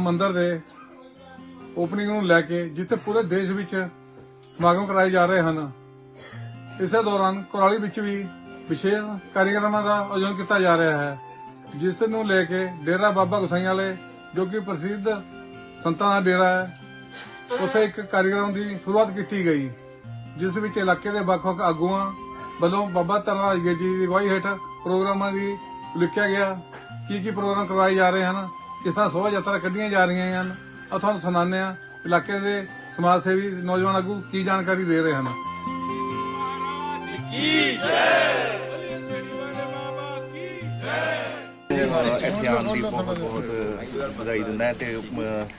ਰਾਮ ਮੰਦਿਰ ਦੇ ਓਪਨਿੰਗ ਨੂੰ ਲੈ ਕੇ ਜਿੱਥੇ ਪੂਰੇ ਦੇਸ਼ ਵਿੱਚ ਸਮਾਗਮ ਕਰਾਏ ਜਾ ਰਹੇ ਹਨ। ਇਸੇ ਦੌਰਾਨ ਕੁਰਾਲੀ ਵਿੱਚ ਵੀ ਵਿਸ਼ੇਸ਼ ਕਾਰਜਕ੍ਰਮਾਂ ਦਾ ਆਯੋਜਨ ਕੀਤਾ ਜਾ ਰਿਹਾ ਹੈ, ਜਿਸ ਨੂੰ ਲੈ ਕੇ ਡੇਰਾ ਬਾਬਾ ਗੁਸਾਈ ਵਾਲੇ, ਜੋ ਕਿ ਪ੍ਰਸਿੱਧ ਸੰਤਾਂ ਦਾ ਡੇਰਾ ਹੈ, ਉੱਥੇ ਇੱਕ ਕਾਰਜਕ੍ਰਮ ਦੀ ਸ਼ੁਰੂਆਤ ਕੀਤੀ ਗਈ, ਜਿਸ ਵਿੱਚ ਇਲਾਕੇ ਦੇ ਵੱਖ-ਵੱਖ ਆਗੂਆਂ ਵੱਲੋਂ ਬਾਬਾ ਤਰਨਾਜ ਜੀ ਦੀ ਅਗਵਾਈ ਹੇਠ ਪ੍ਰੋਗਰਾਮਾਂ ਦੀ ਲਿਖਿਆ ਗਿਆ ਕੀ ਕੀ ਪ੍ਰੋਗਰਾਮ ਕਰਵਾਏ ਜਾ ਰਹੇ ਹਨ ਜਿਸ ਤਰ੍ਹਾਂ ਸ਼ੋਭਾ ਯਾਤਰਾ ਕੱਢੀਆਂ ਜਾ ਰਹੀਆਂ ਹਨ। ਆ ਤੁਹਾਨੂੰ ਸੁਣਾਉਂਦੇ ਹਾਂ, ਇਲਾਕੇ ਦੇ ਸਮਾਜ ਸੇਵੀ ਨੌਜਵਾਨ ਆਗੂ ਕੀ ਜਾਣਕਾਰੀ ਦੇ ਰਹੇ ਹਨ? ਇੱਥੇ ਆਉਣ ਦੀ ਬਹੁਤ ਬਹੁਤ ਵਧਾਈ ਦਿੰਦਾ ਤੇ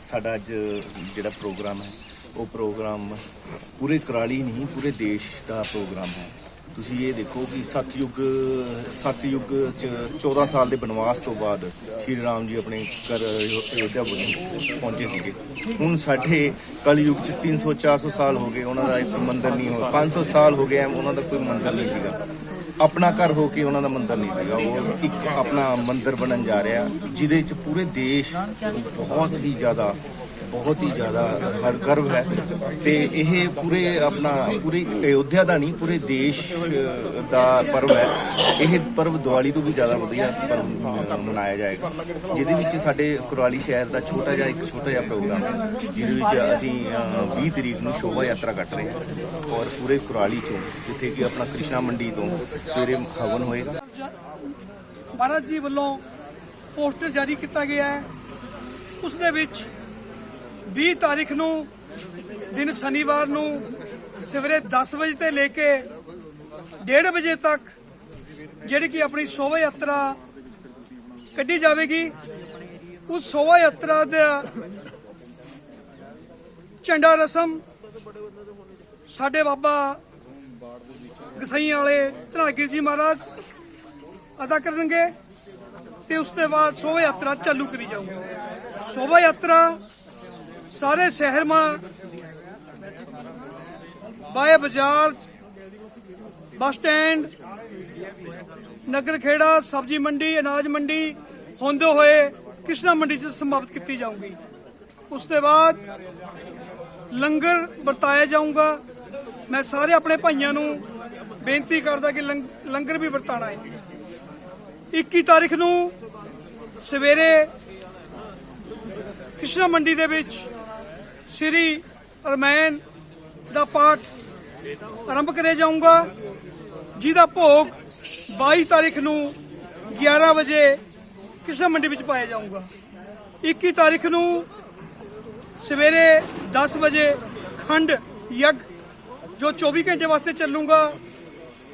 ਸਾਡਾ ਅੱਜ ਜਿਹੜਾ ਪ੍ਰੋਗਰਾਮ ਹੈ, ਉਹ ਪ੍ਰੋਗਰਾਮ ਪੂਰੇ ਕਰਾਲੀ ਨਹੀਂ, ਪੂਰੇ ਦੇਸ਼ ਦਾ ਪ੍ਰੋਗਰਾਮ ਹੈ। ਤੁਸੀਂ ਇਹ ਦੇਖੋ ਕਿ ਸਤਯੁਗ ਸਤਯੁਗ ਚ 14 ਸਾਲ ਦੇ ਬਨਵਾਸ ਤੋਂ ਬਾਅਦ ਸ਼੍ਰੀ ਰਾਮ ਜੀ ਆਪਣੇ ਘਰ ਅਯੋਧਿਆ ਬੁਰੀ ਪਹੁੰਚੇ ਸੀਗੇ। ਹੁਣ ਸਾਡੇ ਕਲਯੁਗ ਚ 300 400 ਸਾਲ ਹੋ ਗਏ, ਉਹਨਾਂ ਦਾ ਇੱਕ ਮੰਦਿਰ ਨਹੀਂ ਹੋ 500 ਸਾਲ ਹੋ ਗਏ ਉਹਨਾਂ ਦਾ ਕੋਈ ਮੰਦਿਰ ਨਹੀਂ ਸੀਗਾ। ਆਪਣਾ ਘਰ ਹੋ ਕੇ ਉਹਨਾਂ ਦਾ ਮੰਦਿਰ ਨਹੀਂ ਸੀਗਾ। ਉਹ ਇੱਕ ਆਪਣਾ ਮੰਦਿਰ ਬਣਨ ਜਾ ਰਿਹਾ, ਜਿਹਦੇ ਚ ਪੂਰੇ ਦੇਸ਼ ਬਹੁਤ ਹੀ ਜ਼ਿਆਦਾ ਬਹੁਤ ਹੀ ਜ਼ਿਆਦਾ ਹਰ ਗਰਵ ਹੈ ਤੇ ਇਹ ਪੂਰੇ ਆਪਣਾ ਪੂਰੀ ਅਯੋਧਿਆ ਦਾ ਨਹੀਂ ਪੂਰੇ ਦੇਸ਼ ਦਾ ਪਰਵ ਹੈ। ਇਹ ਪਰਵ ਦੀਵਾਲੀ ਤੋਂ ਵੀ ਜ਼ਿਆਦਾ ਵਧੀਆ ਪਰਵ ਮਨਾਇਆ ਜਾਏਗਾ। ਜਿਹਦੇ ਵਿੱਚ ਸਾਡੇ ਕੁਰਾਲੀ ਸ਼ਹਿਰ ਦਾ ਛੋਟਾ ਜਿਹਾ ਇੱਕ ਛੋਟਾ ਜਿਹਾ ਪ੍ਰੋਗਰਾਮ ਹੈ ਜਿਹਦੇ ਵਿੱਚ ਅਸੀਂ ਅ, 20 ਤਰੀਕ ਨੂੰ ਸ਼ੋਭਾ ਯਾਤਰਾ ਕੱਟ ਰਹੇ ਹਾਂ ਔਰ ਪੂਰੇ ਕੁਰਾਲੀ ਚੋਂ ਜਿੱਥੇ ਕਿ ਆਪਣਾ ਕ੍ਰਿਸ਼ਨਾ ਮੰਡੀ ਤੋਂ ਸਵੇਰੇ ਹਵਨ ਹੋਏਗਾ ਮਹਾਰਾਜ ਜੀ ਵੱਲੋਂ ਪੋਸਟਰ ਜਾਰੀ ਕੀਤਾ ਗਿਆ ਹੈ। ਉਸ ਦੇ ਵਿੱਚ 20 ਤਾਰੀਖ ਨੂੰ, ਦਿਨ ਸ਼ਨੀਵਾਰ ਨੂੰ ਸਵੇਰੇ 10 ਵਜੇ 'ਤੇ ਲੈ ਕੇ 1:30 ਵਜੇ ਤੱਕ ਜਿਹੜੀ ਕਿ ਆਪਣੀ ਸ਼ੋਭਾ ਯਾਤਰਾ ਕੱਢੀ ਜਾਵੇਗੀ। ਉਸ ਸ਼ੋਭਾ ਯਾਤਰਾ ਦਾ ਝੰਡਾ ਰਸਮ ਸਾਡੇ ਬਾਬਾ ਗਸਾਈਆਂ ਵਾਲੇ ਧਨਾਗਿਰ ਜੀ ਮਹਾਰਾਜ ਅਦਾ ਕਰਨਗੇ ਤੇ ਉਸ ਤੋਂ ਬਾਅਦ ਸ਼ੋਭਾ ਯਾਤਰਾ ਚਾਲੂ ਕਰੀ ਜਾਊਗੀ। ਸ਼ੋਭਾ ਯਾਤਰਾ ਸਾਰੇ ਸ਼ਹਿਰ ਮਾ ਬਾਏ ਬਾਜ਼ਾਰ, ਬੱਸ ਸਟੈਂਡ, ਨਗਰ ਖੇੜਾ, ਸਬਜ਼ੀ ਮੰਡੀ, ਅਨਾਜ ਮੰਡੀ ਹੁੰਦੇ ਹੋਏ ਕ੍ਰਿਸ਼ਨਾ ਮੰਡੀ 'ਚ ਸਮਾਪਤ ਕੀਤੀ ਜਾਊਗੀ? ਉਸ ਤੋਂ ਬਾਅਦ ਲੰਗਰ ਵਰਤਾਇਆ ਜਾਊਗਾ। ਮੈਂ ਸਾਰੇ ਆਪਣੇ ਭਾਈਆਂ ਨੂੰ ਬੇਨਤੀ ਕਰਦਾ ਕਿ ਲੰਗ- ਲੰਗਰ ਵੀ ਵਰਤਾਣਾ ਹੈ। 21 ਤਾਰੀਖ ਨੂੰ ਸਵੇਰੇ ਕ੍ਰਿਸ਼ਨਾ ਮੰਡੀ ਦੇ ਵਿੱਚ ਸ੍ਰੀ ਅਰਮੈਨ ਦਾ ਪਾਠ ਆਰੰਭ ਕਰਿਆ ਜਾਊਂਗਾ, ਜਿਹਦਾ ਭੋਗ 22 ਤਾਰੀਖ ਨੂੰ 11 ਵਜੇ ਕਿਸਨ ਮੰਡੀ ਵਿੱਚ ਪਾਇਆ ਜਾਊਗਾ। 21 ਤਾਰੀਖ ਨੂੰ ਸਵੇਰੇ 10 ਵਜੇ ਖੰਡ ਯੱਗ, ਜੋ 24 ਘੰਟੇ ਵਾਸਤੇ ਚੱਲੂਗਾ,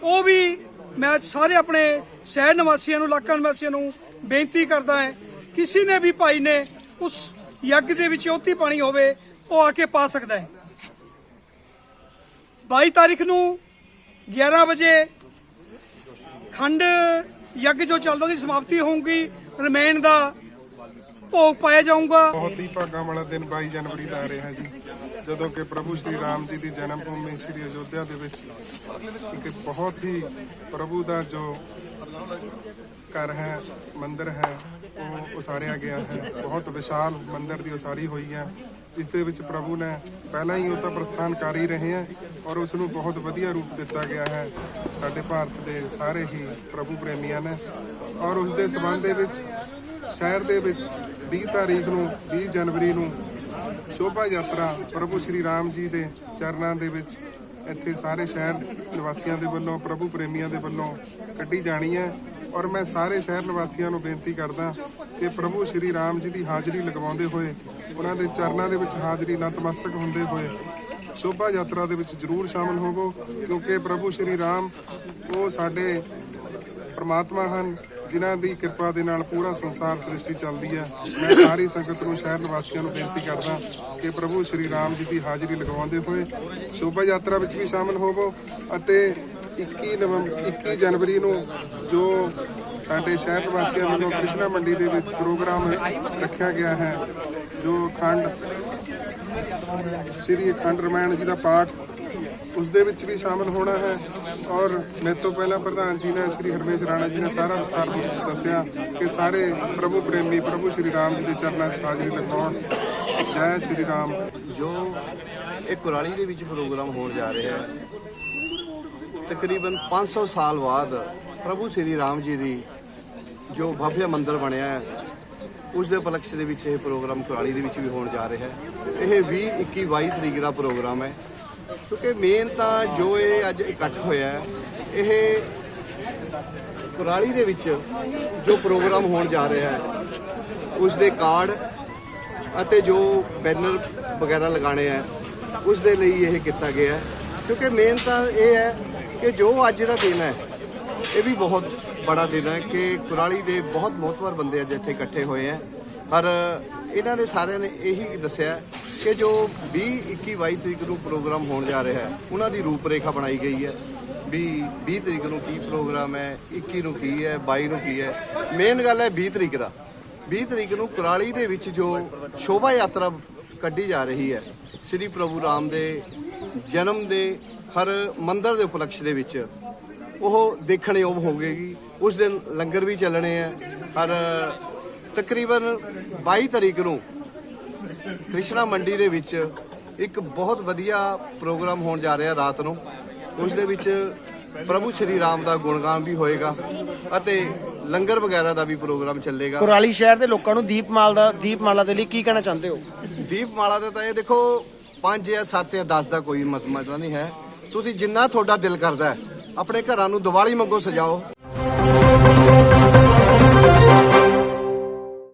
ਉਹ ਵੀ ਮੈਂ ਸਾਰੇ ਆਪਣੇ ਸ਼ਹਿਰ ਨਿਵਾਸੀਆਂ ਨੂੰ, ਇਲਾਕਾ ਨਿਵਾਸੀਆਂ ਨੂੰ ਬੇਨਤੀ ਕਰਦਾ ਹੈ, ਕਿਸੇ ਨੇ ਵੀ ਭਾਈ ਨੇ ਉਸ ਯੱਗ ਦੇ ਵਿੱਚ ਉੱਤੀ ਪਾਣੀ ਹੋਵੇ ਉਹ ਆ ਕੇ ਪਾ ਸਕਦਾ ਹੈ। 22 ਤਾਰੀਖ ਨੂੰ 11 ਵਜੇ ਖੰਡ ਯੱਗ ਜੋ ਚੱਲਦਾ ਉਹਦੀ ਸਮਾਪਤੀ ਹੋਊਗੀ। ਰਮੈਨ ਦਾ ਭੋਗ ਪਾਇਆ ਜਾਊਗਾ। ਬਹੁਤ ਹੀ ਭਾਗਾਂ ਵਾਲਾ ਦਿਨ 22 ਜਨਵਰੀ ਦਾ ਆ ਰਿਹਾ ਜੀ। ਜਦੋਂ ਕਿ ਪ੍ਰਭੂ ਸ਼੍ਰੀ ਰਾਮ ਜੀ ਦੀ ਜਨਮ ਭੂਮੀ ਸ਼੍ਰੀ ਅਯੋਧਿਆ ਦੇ ਵਿੱਚ। ਇੱਕ ਬਹੁਤ ਹੀ ਪ੍ਰਭੂ ਦਾ ਜੋ ਘਰ ਹੈ, ਮੰਦਿਰ ਹੈ, ਉਹ ਉਸਾਰਿਆ ਗਿਆ ਹੈ। ਬਹੁਤ ਵਿਸ਼ਾਲ ਮੰਦਿਰ ਦੀ ਉਸਾਰੀ ਹੋਈ ਹੈ। ਜਿਸ ਦੇ ਵਿੱਚ ਪ੍ਰਭੂ ਨੇ ਪਹਿਲਾਂ ਹੀ ਉਹ ਤਾਂ ਪ੍ਰਸਥਾਨ ਕਰ ਹੀ ਰਹੇ ਹੈ ਔਰ ਉਸ ਨੂੰ ਬਹੁਤ ਵਧੀਆ ਰੂਪ ਦਿੱਤਾ ਗਿਆ ਹੈ। ਸਾਡੇ ਭਾਰਤ ਦੇ ਸਾਰੇ ਹੀ ਪ੍ਰਭੂ ਪ੍ਰੇਮੀਆਂ ਨੇ ਔਰ ਉਸ ਦੇ ਸਬੰਧ ਦੇ ਵਿੱਚ ਸ਼ਹਿਰ ਦੇ ਵਿੱਚ 20 ਤਾਰੀਖ ਨੂੰ 20 ਜਨਵਰੀ ਨੂੰ ਸ਼ੋਭਾ ਯਾਤਰਾ ਪ੍ਰਭੂ ਸ਼੍ਰੀ ਰਾਮ ਜੀ ਦੇ ਚਰਨਾਂ ਦੇ ਵਿੱਚ ਇੱਥੇ ਸਾਰੇ ਸ਼ਹਿਰ ਨਿਵਾਸੀਆਂ ਦੇ ਵੱਲੋਂ, ਪ੍ਰਭੂ ਪ੍ਰੇਮੀਆਂ ਦੇ ਵੱਲੋਂ ਕੱਢੀ ਜਾਣੀ ਹੈ। ਪਰ ਮੈਂ ਸਾਰੇ ਸ਼ਹਿਰ ਨਿਵਾਸੀਆਂ ਨੂੰ ਬੇਨਤੀ ਕਰਦਾ ਕਿ ਪ੍ਰਭੂ ਸ਼੍ਰੀ ਰਾਮ ਜੀ ਦੀ ਹਾਜ਼ਰੀ ਲਗਵਾਉਂਦੇ ਹੋਏ, ਉਹਨਾਂ ਦੇ ਚਰਨਾਂ ਦੇ ਵਿੱਚ ਹਾਜ਼ਰੀ ਨਤਮਸਤਕ ਹੁੰਦੇ ਹੋਏ ਸ਼ੋਭਾ ਯਾਤਰਾ ਦੇ ਵਿੱਚ ਜ਼ਰੂਰ ਸ਼ਾਮਲ ਹੋਵੋ, ਕਿਉਂਕਿ ਪ੍ਰਭੂ ਸ਼੍ਰੀ ਰਾਮ ਉਹ ਸਾਡੇ ਪਰਮਾਤਮਾ ਹਨ, ਜਿਨ੍ਹਾਂ ਦੀ ਕਿਰਪਾ ਦੇ ਨਾਲ ਪੂਰਾ ਸੰਸਾਰ ਸ੍ਰਿਸ਼ਟੀ ਚੱਲਦੀ ਹੈ। ਮੈਂ ਸਾਰੀ ਸੰਗਤ ਨੂੰ ਸ਼ਹਿਰ ਨਿਵਾਸੀਆਂ ਨੂੰ ਬੇਨਤੀ ਕਰਦਾ ਕਿ ਪ੍ਰਭੂ ਸ਼੍ਰੀ ਰਾਮ ਜੀ ਦੀ ਹਾਜ਼ਰੀ ਲਗਵਾਉਂਦੇ ਹੋਏ ਸ਼ੋਭਾ ਯਾਤਰਾ ਵਿੱਚ ਵੀ ਸ਼ਾਮਲ ਹੋਵੋ ਅਤੇ 21 ਨਵੰਬਰ 21 ਜਨਵਰੀ ਨੂੰ ਜੋ ਸਾਡੇ ਸ਼ਹਿਰ ਵਾਸੀਆਂ ਵੱਲੋਂ ਕ੍ਰਿਸ਼ਨਾ ਮੰਡੀ ਦੇ ਵਿੱਚ ਪ੍ਰੋਗਰਾਮ ਰੱਖਿਆ ਗਿਆ ਹੈ, ਜੋ ਖੰਡ, ਸ੍ਰੀ ਅਖੰਡ ਰਮਾਇਣ ਜੀ ਦਾ ਪਾਠ ਉਸ ਦੇ ਵਿੱਚ ਵੀ ਸ਼ਾਮਲ ਹੋਣਾ ਹੈ ਔਰ ਮੇਰੇ ਤੋਂ ਪਹਿਲਾਂ ਪ੍ਰਧਾਨ ਜੀ ਨੇ ਸ਼੍ਰੀ ਹਰਮੇਸ਼ ਰਾਣਾ ਜੀ ਨੇ ਸਾਰਾ ਵਿਸਤਾਰ ਵਿੱਚ ਦੱਸਿਆ ਕਿ ਸਾਰੇ ਪ੍ਰਭੂ ਪ੍ਰੇਮੀ, ਪ੍ਰਭੂ ਸ਼੍ਰੀ ਰਾਮ ਜੀ ਦੇ ਚਰਨਾਂ 'ਚ ਹਾਜ਼ਰੀ ਲਗਾਉਣ ਜੈ ਸ਼੍ਰੀ ਰਾਮ। ਜੋ ਇਹ ਕੁਰਾਲੀ ਦੇ ਵਿੱਚ ਪ੍ਰੋਗਰਾਮ ਹੋਣ ਜਾ ਰਿਹਾ ਹੈ ਤਕਰੀਬਨ 500 ਸਾਲ ਬਾਅਦ ਪ੍ਰਭੂ ਸ੍ਰੀ ਰਾਮ ਜੀ ਦੀ ਜੋ ਭਵਯ ਮੰਦਿਰ ਬਣਿਆ ਹੈ, ਉਸ ਦੇ ਉਪਲਕਸ਼ ਦੇ ਵਿੱਚ ਇਹ ਪ੍ਰੋਗਰਾਮ ਕੁਰਾਲੀ ਦੇ ਵਿੱਚ ਵੀ ਹੋਣ ਜਾ ਰਿਹਾ ਹੈ। ਇਹ 20 21 22 ਤਰੀਕ ਦਾ ਪ੍ਰੋਗਰਾਮ ਹੈ। ਕਿਉਂਕਿ ਮੇਨ ਤਾਂ ਜੋ ਇਹ ਅੱਜ ਇਕੱਠ ਹੋਇਆ ਹੈ, ਇਹ ਕੁਰਾਲੀ ਦੇ ਵਿੱਚ ਜੋ ਪ੍ਰੋਗਰਾਮ ਹੋਣ ਜਾ ਰਿਹਾ ਹੈ, ਉਸ ਦੇ ਕਾਰਡ ਅਤੇ ਜੋ ਬੈਨਰ ਵਗੈਰਾ ਲਗਾਣੇ ਆ ਉਸ ਦੇ ਲਈ ਇਹ ਕੀਤਾ ਗਿਆ ਹੈ। ਕਿਉਂਕਿ ਮੇਨ ਤਾਂ ਇਹ ਹੈ ਕਿ ਜੋ ਅੱਜ ਦਾ ਦਿਨ ਹੈ, ਇਹ ਵੀ ਬਹੁਤ ਬੜਾ ਦਿਨ ਹੈ ਕਿ ਕੁਰਾਲੀ ਦੇ ਬਹੁਤ ਮੋਹਤਵਰ ਬੰਦੇ ਅੱਜ ਇੱਥੇ ਇਕੱਠੇ ਹੋਏ ਹੈ। ਪਰ ਇਹਨਾਂ ਨੇ ਸਾਰਿਆਂ ਨੇ ਇਹੀ ਦੱਸਿਆ ਕਿ ਜੋ 20 21 22 ਤਰੀਕ ਨੂੰ ਪ੍ਰੋਗਰਾਮ ਹੋਣ ਜਾ ਰਿਹਾ ਹੈ, ਉਹਨਾਂ ਦੀ ਰੂਪਰੇਖਾ ਬਣਾਈ ਗਈ ਹੈ ਵੀ 20 ਤਰੀਕ ਨੂੰ ਕੀ ਪ੍ਰੋਗਰਾਮ ਹੈ 21 ਨੂੰ ਕੀ ਹੈ 22 ਨੂੰ ਕੀ ਹੈ। ਮੇਨ ਗੱਲ ਹੈ 20 ਤਰੀਕ ਦਾ। 20 ਤਰੀਕ ਨੂੰ ਕੁਰਾਲੀ ਦੇ ਵਿੱਚ ਜੋ ਸ਼ੋਭਾ ਯਾਤਰਾ ਕੱਢੀ ਜਾ ਰਹੀ ਹੈ, ਸ੍ਰੀ ਪ੍ਰਭੂ ਰਾਮ ਦੇ ਜਨਮ ਦੇ ਹਰ ਮੰਦਰ ਦੇ ਉਪਲਕਸ਼ ਦੇ ਵਿੱਚ ਉਹ ਦੇਖਣ ਯੋਗ ਹੋਵੇਗੀ। ਉਸ ਦਿਨ ਲੰਗਰ ਵੀ ਚੱਲਣੇ ਆ। ਹਰ ਤਕਰੀਬਨ 22 ਤਰੀਕ ਨੂੰ ਕ੍ਰਿਸ਼ਨਾ ਮੰਡੀ ਦੇ ਵਿੱਚ ਇੱਕ ਬਹੁਤ ਵਧੀਆ ਪ੍ਰੋਗਰਾਮ ਹੋਣ ਜਾ ਰਿਹਾ ਰਾਤ ਨੂੰ। ਉਸ ਦੇ ਵਿੱਚ ਪ੍ਰਭੂ ਸ਼੍ਰੀ ਰਾਮ ਦਾ ਗੁਣਗਾਨ ਵੀ ਹੋਏਗਾ ਅਤੇ ਲੰਗਰ ਵਗੈਰਾ ਦਾ ਵੀ ਪ੍ਰੋਗਰਾਮ ਚੱਲੇਗਾ। ਕੁਰਾਲੀ ਸ਼ਹਿਰ ਦੇ ਲੋਕਾਂ ਨੂੰ ਦੀਪਮਾਲ ਦਾ ਦੀਪਮਾਲਾ ਦੇ ਲਈ ਕੀ ਕਹਿਣਾ ਚਾਹੁੰਦੇ ਹੋ? ਦੀਪਮਾਲਾ ਦਾ ਤਾਂ ਇਹ ਦੇਖੋ 5 ਜਾਂ 7 ਜਾਂ 10 ਦਾ ਕੋਈ ਮਤ- ਮਤਲਬ ਨਹੀਂ ਹੈ। ਤੁਸੀਂ ਜਿੰਨਾ ਤੁਹਾਡਾ ਦਿਲ ਕਰਦਾ ਹੈ ਆਪਣੇ ਘਰਾਂ ਨੂੰ ਦੀਵਾਲੀ ਵਾਂਗੂ ਸਜਾਓ।